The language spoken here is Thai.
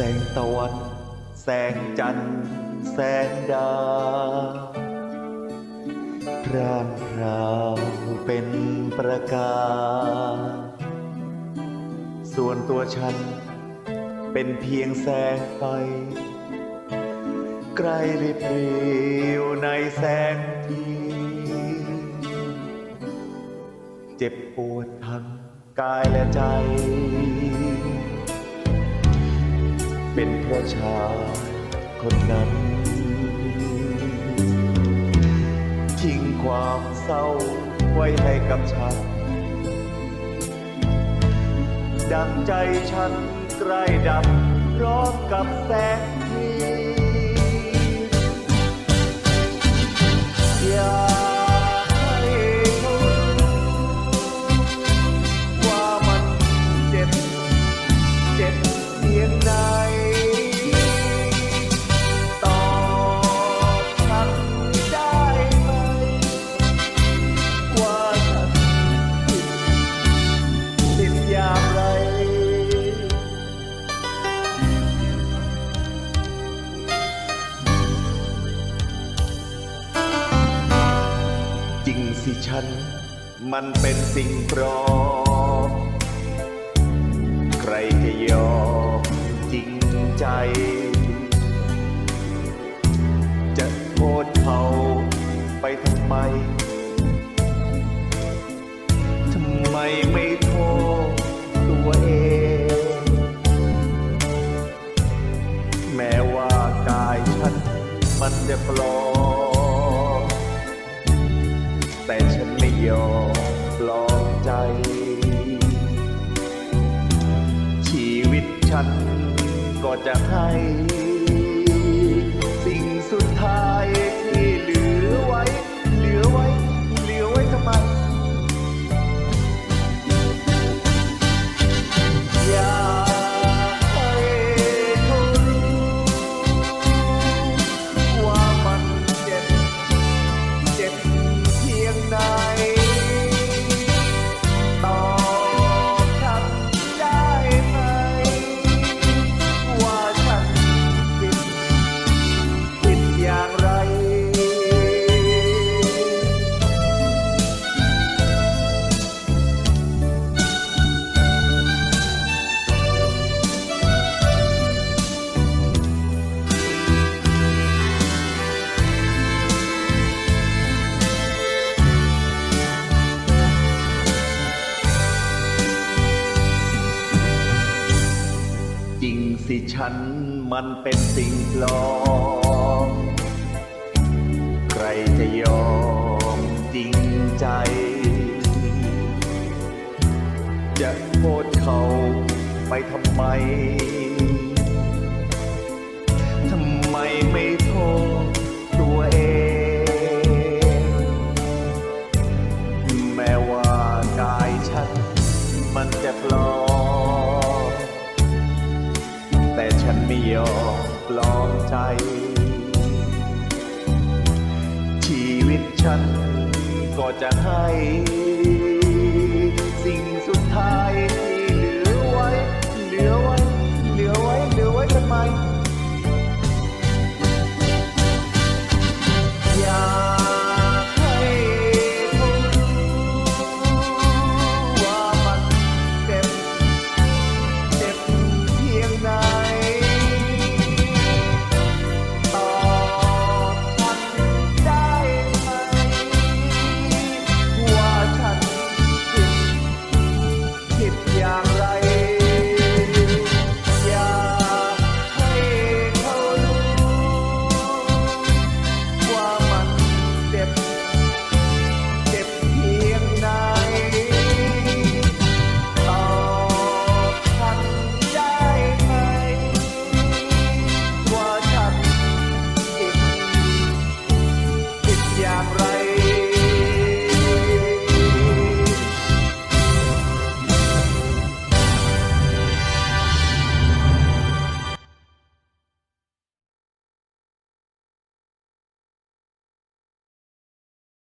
แสงตะวันแสงจันทร์แสงดาวร่างราวเป็นประกายส่วนตัวฉันเป็นเพียงแสงไฟใกล้ริบเรียวในแสงทีเจ็บปวดทั้งกายและใจ เป็นเพราะชายคนนั้น ทิ้งความเศร้าไว้ให้กับฉัน ดังใจฉันใกล้ดับพร้อมกับแสง ฉัน มันเป็นสิ่งปลอมใครจะยอมจริงใจ จะโทษเขาไปทำไม ทำไมไม่โทษตัวเอง แม้ว่ากายฉันมันจะปลอมแต่ ยอมปลอบใจ ชีวิตฉันก็จะให้ จริงสิฉันมันเป็นสิ่งปลอม ใครจะยอมจริงใจ จะโทษเขาไปทำไม ทำไมไม่โทษตัวเอง แม้ว่ากายฉันมันจะปลอม ยอมปลอมใจ ชีวิตฉันก็จะให้ สิ่งสุดท้าย